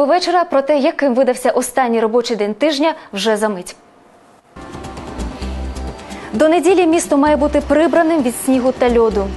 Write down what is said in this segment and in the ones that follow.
пізнього вечора про те, яким видався останній робочий день тижня, вже за мить. До неділі місто має бути прибраним від снігу та льоду.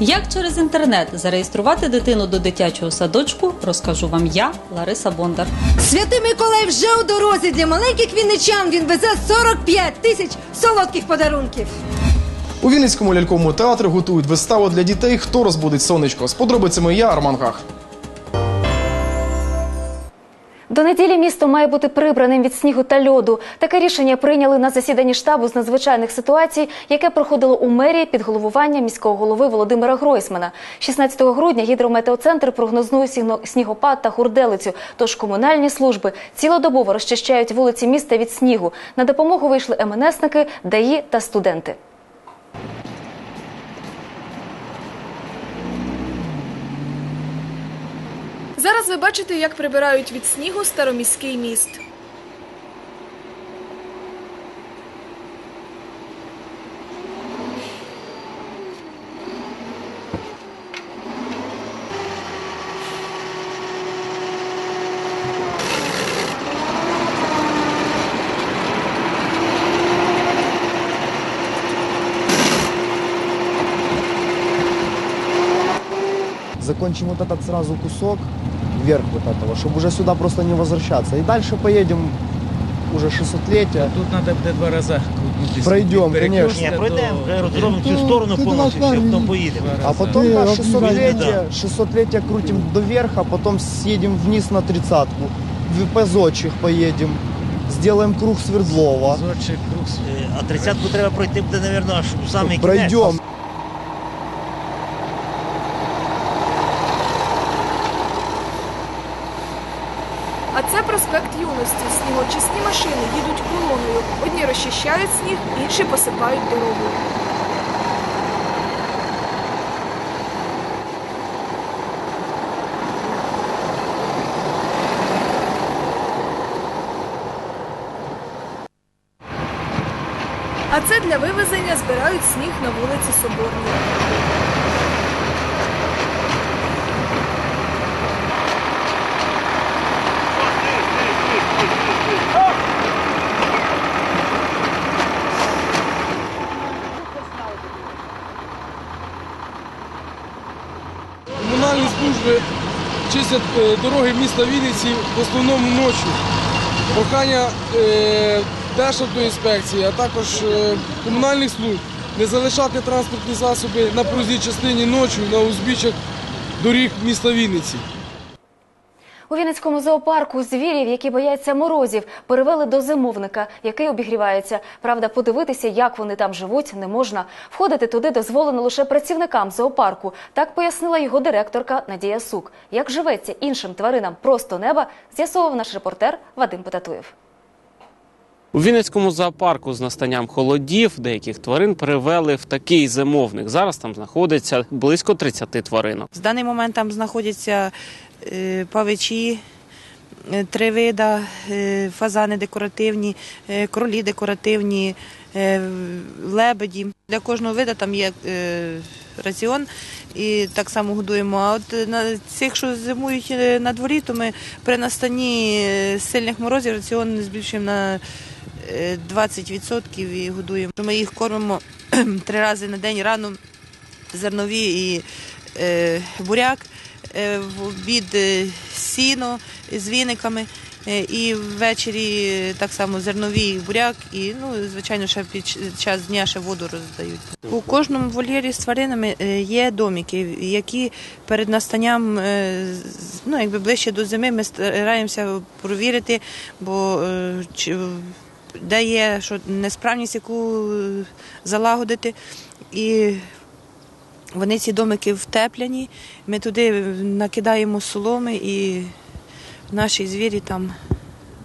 Як через інтернет зареєструвати дитину до дитячого садочку, розкажу вам я, Лариса Бондар. Святий Миколай вже у дорозі для маленьких вінничан. Він везе 45 тисяч солодких подарунків. У Вінницькому ляльковому театрі готують виставу для дітей Хто розбудить сонечко. З подробицями я Арман Гах. До неділі місто має бути прибраним від снігу та льоду. Таке рішення прийняли на засіданні штабу з надзвичайних ситуацій, яке проходило у мерії під головуванням міського голови Володимира Гройсмана. 16 грудня гідрометеоцентр прогнозує снігопад та хурделицю. Тож комунальні служби цілодобово розчищають вулиці міста від снігу. На допомогу вийшли МНСники, ДАІ та студенти. Зараз ви бачите, як прибирають від снігу староміський міст. закончим вот этот сразу кусок, вверх вот этого, чтобы уже сюда просто не возвращаться. И дальше поедем уже 600-летие. Тут треба буде два рази крутнутися. Пройдем, Від перекрестка конечно. Ні, пройдемо, до- вже розробимо цю Ну, сторону ти повністю, давай, все, потім ні. поїдемо. А потом Ты на вообще 600-летие, 600-летие крутим до верха, потом съедем вниз на тридцатку. В Пезочих поедем. Сделаем круг Свердлова. Зодчий круг Е, А тридцятку треба пройти буде, мабуть, аж у самий кінець. Пройдем. А це проспект юності. Снігочисні машини їдуть колоною. Одні розчищають сніг, інші посипають дорогу. А це для вивезення збирають сніг на вулиці Соборній. Комунальні служби чистять е, дороги міста Вінниці в основному ночі. Прохання е, Державтоінспекції, а також е, комунальних служб не залишати транспортні засоби на проїзній частині ночі на узбіччях доріг міста Вінниці. У Вінницькому зоопарку звірів, які бояться морозів, перевели до зимовника, який обігрівається. Правда, подивитися, як вони там живуть, не можна. Входити туди дозволено лише працівникам зоопарку. Так пояснила його директорка Надія Сук. Як живеться іншим тваринам просто неба, з'ясовував наш репортер Вадим Потатуєв. У Вінницькому зоопарку з настанням холодів деяких тварин перевели в такий зимовник. Зараз там знаходиться близько 30 тваринок. В даний момент там знаходяться павичі, е, три вида, е, фазани декоративні, е, кролі декоративні, е, лебеді. Для кожного вида там є е, раціон і так само годуємо. А от е, на цих, що зимують е, на дворі, то ми при настанні е, сильних морозів раціон збільшуємо на е, 20% і годуємо. Ми їх кормимо три рази на день рано зернові і е, буряк, е, в обід е, сіно з віниками. е, І ввечері так само зернові буряк, і ну звичайно, ще під час дня ще воду роздають. У кожному вольєрі з тваринами є домики, які перед настанням ну якби ближче до зими ми стараємося провірити, бо де є що несправність, яку залагодити. І вони ці домики втепляні. Ми туди накидаємо соломи і наші звірі там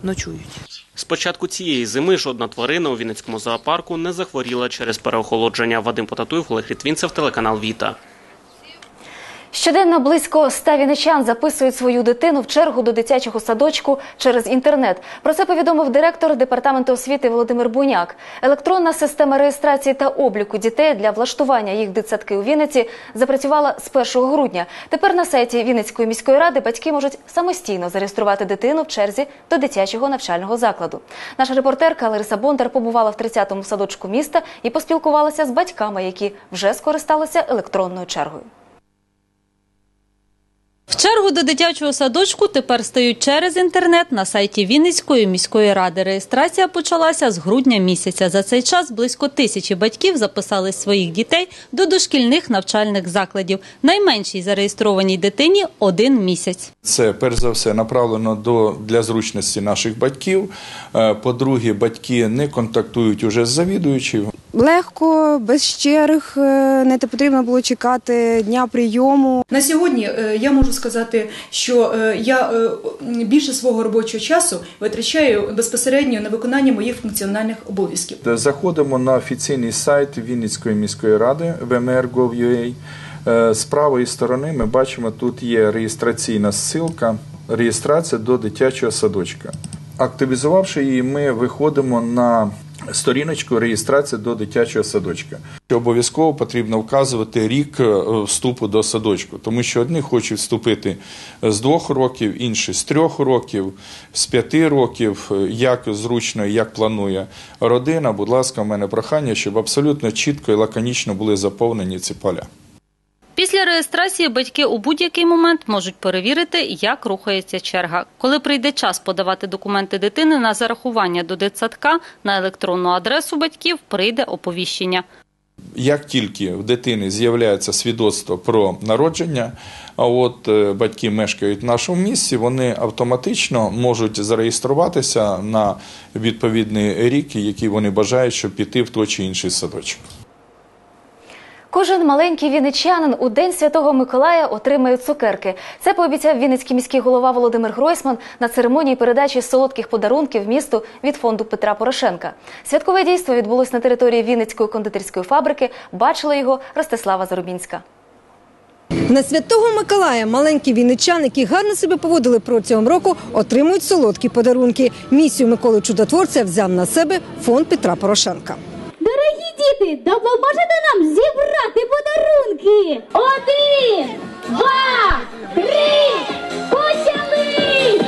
ночують. З початку цієї зими жодна тварина у Вінницькому зоопарку не захворіла через переохолодження. Вадим Потатуєв, Олег Літвінцев, телеканал Віта. Щоденно близько ста вінничан записують свою дитину в чергу до дитячого садочку через інтернет. Про це повідомив директор департаменту освіти Володимир Буняк. Електронна система реєстрації та обліку дітей для влаштування їх дитсадки у Вінниці запрацювала з 1 грудня. Тепер на сайті Вінницької міської ради батьки можуть самостійно зареєструвати дитину в черзі до дитячого навчального закладу. Наша репортерка Лариса Бондар побувала в 30-му садочку міста і поспілкувалася з батьками, які вже скористалися електронною чергою. В чергу до дитячого садочку тепер стають через інтернет на сайті Вінницької міської ради. Реєстрація почалася з грудня місяця. За цей час близько тисячі батьків записали своїх дітей до дошкільних навчальних закладів. Найменшій зареєстрованій дитині один місяць. Це перш за все направлено до для зручності наших батьків. Е, По-друге, батьки не контактують уже з завідуючим. Легко, без черг, е, не потрібно було чекати дня прийому. На сьогодні е, я можу сказати, що е, я більше свого робочого часу витрачаю безпосередньо на виконання моїх функціональних обов'язків. Заходимо на офіційний сайт Вінницької міської ради vmr.gov.ua. З правої сторони ми бачимо, тут є реєстраційна ссылка, реєстрація до дитячого садочка. Активізувавши її, ми виходимо на сторіночку реєстрації до дитячого садочка. Обов'язково потрібно вказувати рік е, вступу до садочку, тому що одні хочуть вступити з двох років, інші з трьох років, з п'яти років, е, як зручно, як планує родина. Будь ласка, у мене прохання, щоб абсолютно чітко і лаконічно були заповнені ці поля. Після реєстрації батьки у будь-який момент можуть перевірити, як рухається черга. Коли прийде час подавати документи дитини на зарахування до дитсадка, на електронну адресу батьків прийде оповіщення. Як тільки в дитини з'являється свідоцтво про народження, а от е, батьки мешкають в нашому місці, вони автоматично можуть зареєструватися на відповідний рік, який вони бажають, щоб піти в той чи інший садочок. Кожен маленький вінничанин у День Святого Миколая отримає цукерки. Це пообіцяв Вінницький міський голова Володимир Гройсман на церемонії передачі солодких подарунків місту від фонду Петра Порошенка. Святкове дійство відбулось на території Вінницької кондитерської фабрики. Бачила його Ростислава Зарубінська. На святого Миколая маленькі вінничани, які гарно себе поводили протягом року, отримують солодкі подарунки. Місію Миколи Чудотворця взяв на себе фонд Петра Порошенка. Діти, допоможете нам зібрати подарунки. Один, два, три, почали!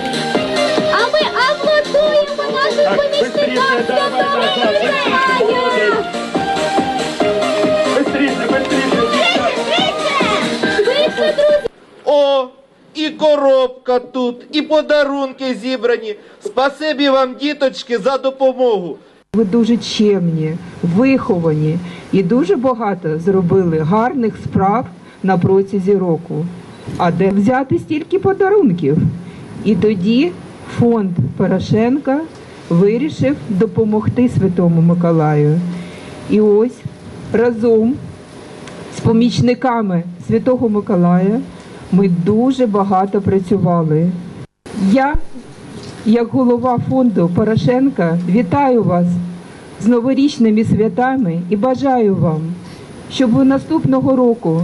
А ми аплодуємо нашим помічникам Святого! Швидше, друзі! О, і коробка тут, і подарунки зібрані. Спасибі вам, діточки, за допомогу. Ви дуже чемні, виховані і дуже багато зробили гарних справ на протязі року. А де взяти стільки подарунків? І тоді фонд Порошенка вирішив допомогти Святому Миколаю. І ось разом з помічниками Святого Миколая ми дуже багато працювали. Я як голова фонду Порошенка вітаю вас з новорічними святами і бажаю вам, щоб ви наступного року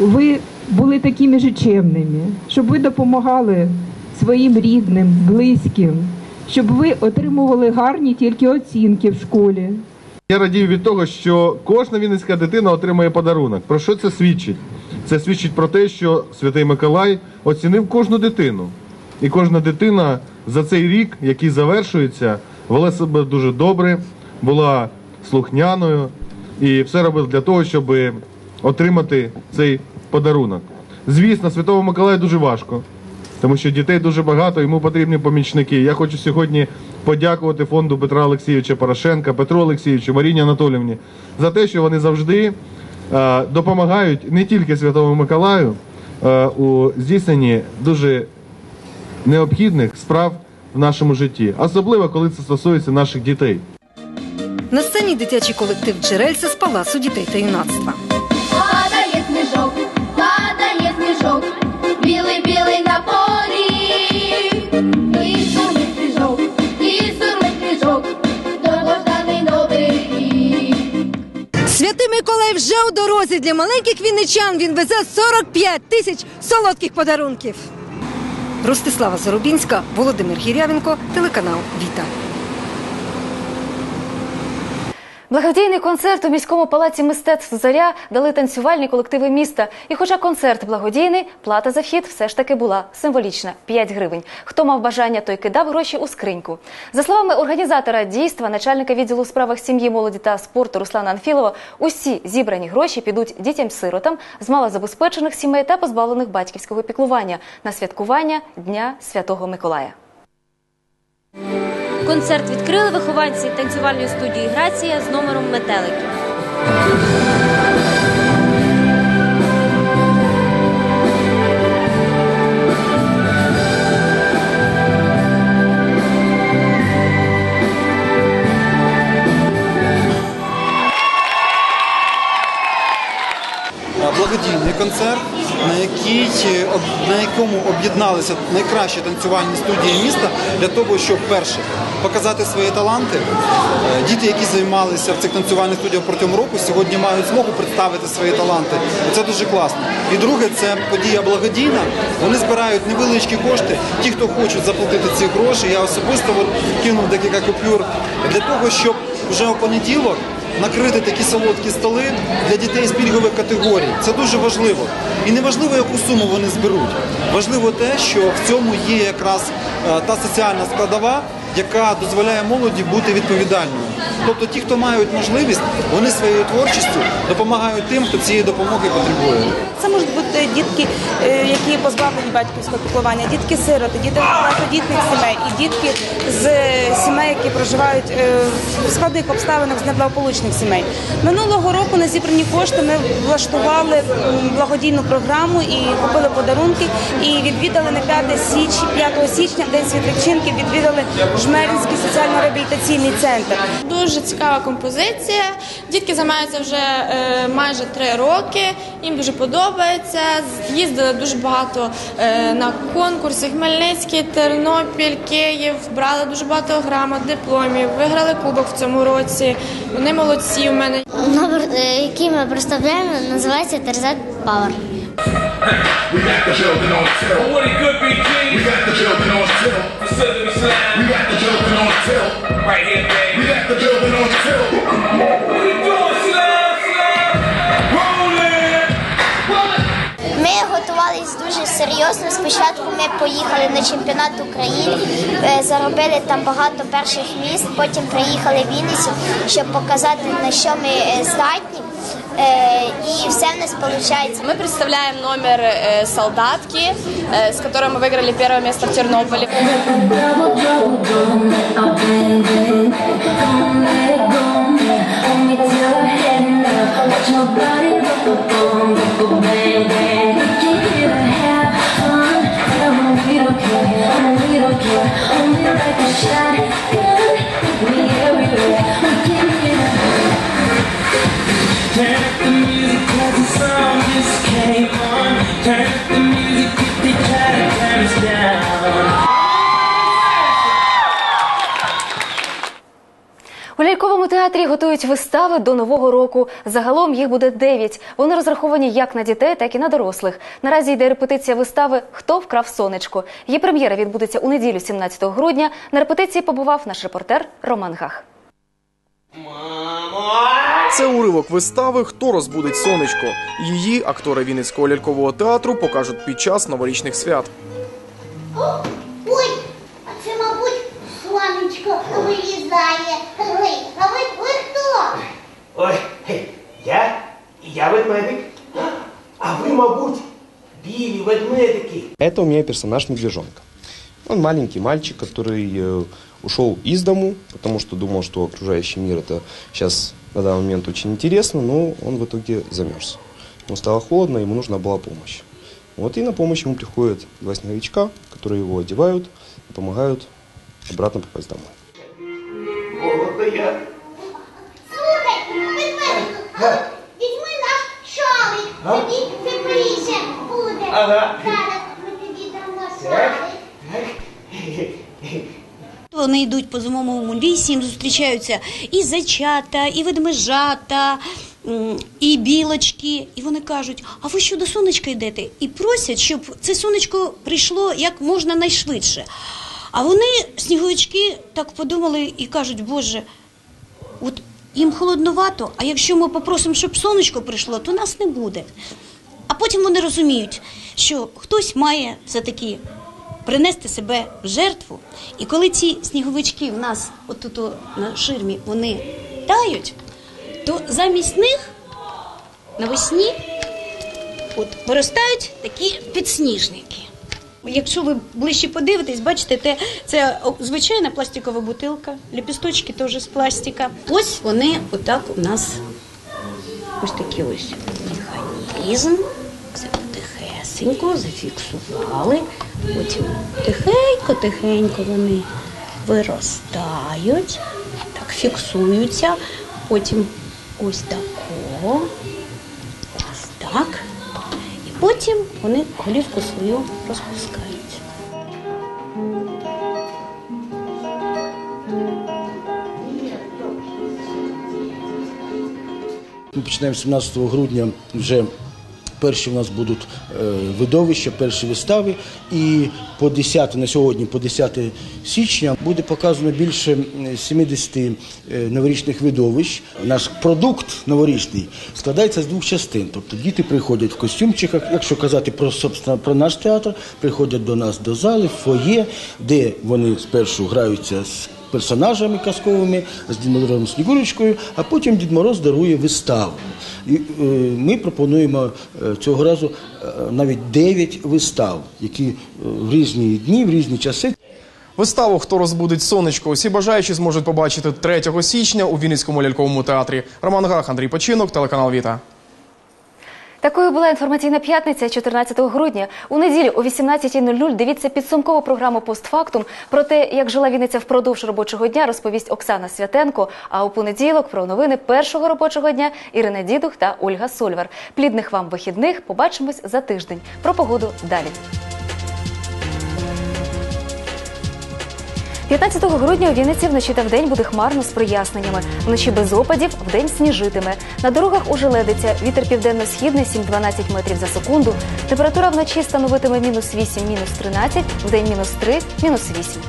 ви були такими ж чемними, щоб ви допомагали своїм рідним, близьким, щоб ви отримували гарні тільки оцінки в школі. Я радію від того, що кожна вінницька дитина отримує подарунок. Про що це свідчить? Це свідчить про те, що Святий Миколай оцінив кожну дитину. І кожна дитина за цей рік, який завершується, вела себе дуже добре, була слухняною і все робила для того, щоб отримати цей подарунок. Звісно, Святого Миколая дуже важко, тому що дітей дуже багато, йому потрібні помічники. Я хочу сьогодні подякувати фонду Петра Олексійовича Порошенка, Петру Олексійовичу, Маріні Анатолівні за те, що вони завжди е, допомагають не тільки Святому Миколаю е, у здійсненні дуже необхідних справ в нашому житті, особливо коли це стосується наших дітей. На сцені дитячий колектив Джерельця з Палацу дітей та юнацтва. Падає сніжок, падає сніжок, білий білий на полі. І сурмить сніжок, і сурмить сніжок, довгожданий новий рік. Святий Миколай вже у дорозі для маленьких вінничан він везе 45 тисяч солодких подарунків. Ростислава Зарубінська, Володимир Гірявенко, телеканал Віта. Благодійний концерт у міському палаці мистецтв Заря дали танцювальні колективи міста. І хоча концерт благодійний, плата за вхід все ж таки була символічна 5 гривень. Хто мав бажання, той кидав гроші у скриньку. За словами організатора дійства, начальника відділу у справах сім'ї, молоді та спорту Руслана Анфілова, усі зібрані гроші підуть дітям-сиротам з малозабезпечених сімей та позбавлених батьківського піклування на святкування Дня Святого Миколая. Концерт відкрили вихованці танцювальної студії Грація з номером метеликів. благодійний концерт, на, який, е, на якому об'єдналися найкращі танцювальні студії міста для того, щоб перше показати свої таланти. Е, Діти, які займалися в цих танцювальних студіях протягом року, сьогодні мають змогу представити свої таланти. Це дуже класно. І друге, це подія благодійна. Вони збирають невеличкі кошти. Ті, хто хочуть заплатити ці гроші, я особисто кинув декілька купюр для того, щоб вже у понеділок накрити такі солодкі столи для дітей з пільгових категорій. Це дуже важливо. І не важливо, яку суму вони зберуть. Важливо те, що в цьому є якраз е, та соціальна складова, яка дозволяє молоді бути відповідальною. Тобто ті, хто мають можливість, вони своєю творчістю допомагають тим, хто цієї допомоги потребує. Це можуть бути дітки, е, які позбавлені батьківського піклування, дітки-сироти, діти багатодітних сімей і дітки з е, сімей, які проживають е, в складних обставинах з неблагополучних сімей. Минулого року на зібрані кошти ми влаштували благодійну програму і купили подарунки. І відвідали на 5 січня, 5 січня, день світличинки, відвідали Жмеринський соціально-реабілітаційний центр. Дуже цікава композиція. Дітки займаються вже е, майже три роки. Їм дуже подобається. Їздили дуже багато е, на конкурси. Хмельницький, Тернопіль, Київ. Брали дуже багато грамот, дипломів. Виграли кубок в цьому році. Вони молодці. У мене Номер, е, який ми представляємо, називається Терзет Павер. We got the building on tilt. Oh, what it could be, G. We got the building on tilt. Facility slime. We got the building on tilt. Right here, baby. We got the building on tilt. Ми готувалися дуже серйозно. Спочатку ми поїхали на чемпіонат України, е, заробили там багато перших місць. Потім приїхали в Вінницю, щоб показати на що ми е, здатні. Е, І все в нас виходить. Мы представляем номер э, солдатки, э, с которой мы выиграли первое место в Тернополе. Turn театрі готують вистави до нового року. Загалом їх буде дев'ять. Вони розраховані як на дітей, так і на дорослих. Наразі йде репетиція вистави Хто вкрав сонечко. Її прем'єра відбудеться у неділю, 17 грудня. На репетиції побував наш репортер Роман Гах. Це уривок вистави Хто розбудить сонечко. Її актори Вінницького лялькового театру покажуть під час новорічних свят. Ой, а це, мабуть, сонечко вилізає. Ой, а ви? Ой, я? Я ведмедик. А ви, мабуть, білі ведмедики. Это у меня персонаж Медвежонка. Он маленький мальчик, который э, ушел из дому, потому что думал, что окружающий мир это сейчас на данный момент очень интересно, но он в итоге замерз. Ему стало холодно, ему нужна была помощь. Вот и на помощь ему приходят два снеговичка, которые его одевают и помогают обратно попасть домой. Холодно я. Візьми наш шалик, тоді тепліше буде. Ага. Зараз ми тобі дамо шалик. Вони йдуть по зимовому лісі, їм зустрічаються і зайчата, і ведмежата, і білочки, і вони кажуть: а ви що до сонечка йдете? І просять, щоб це сонечко прийшло як можна найшвидше. А вони, сніговички, так подумали і кажуть, Боже, їм холодновато, а якщо ми попросимо, щоб сонечко прийшло, то нас не буде. А потім вони розуміють, що хтось має все-таки принести себе в жертву. І коли ці сніговички в нас отут на ширмі вони тають, то замість них навесні от, виростають такі підсніжники. Якщо ви ближче подивитесь, бачите, те, це звичайна пластикова бутилка, ліпісточки теж з пластика. Ось вони отак у нас ось такі ось механізм. Це тихесенько зафіксували. Потім тихенько-тихенько вони виростають, так фіксуються. Потім ось тако, ось так. І потім вони голівку свою розпускають. Ми починаємо 17 грудня вже. Перші у нас будуть е, видовища, перші вистави, і по 10 на сьогодні, по 10 січня, буде показано більше м, 70 е, новорічних видовищ. Наш продукт новорічний складається з двох частин. Тобто діти приходять в костюмчиках, якщо казати про собственно, про наш театр, приходять до нас до зали, в фоє, де вони спершу граються з персонажами казковими, з Дід Морозом Снігурочкою, а потім Дід Мороз дарує виставу. І, е, ми пропонуємо е, цього разу е, навіть 9 вистав, які в різні дні, в різні часи. Виставу Хто розбудить сонечко. Усі бажаючі зможуть побачити 3 січня у Вінницькому ляльковому театрі. Роман Гах, Андрій Починок, телеканал Віта. Такою була інформаційна п'ятниця 14 грудня. У неділю о 18.00 дивіться підсумкову програму «Постфактум» про те, як жила Вінниця впродовж робочого дня, розповість Оксана Святенко. А у понеділок про новини першого робочого дня Ірина Дідух та Ольга Сольвар. Плідних вам вихідних. Побачимось за тиждень. Про погоду далі. 15 грудня у Вінниці вночі та вдень буде хмарно з проясненнями. Вночі без опадів, вдень сніжитиме. На дорогах ожеледиться. Вітер південно-східний 7-12 метрів за секунду. Температура вночі становитиме мінус 8, мінус 13, вдень мінус 3, мінус 8.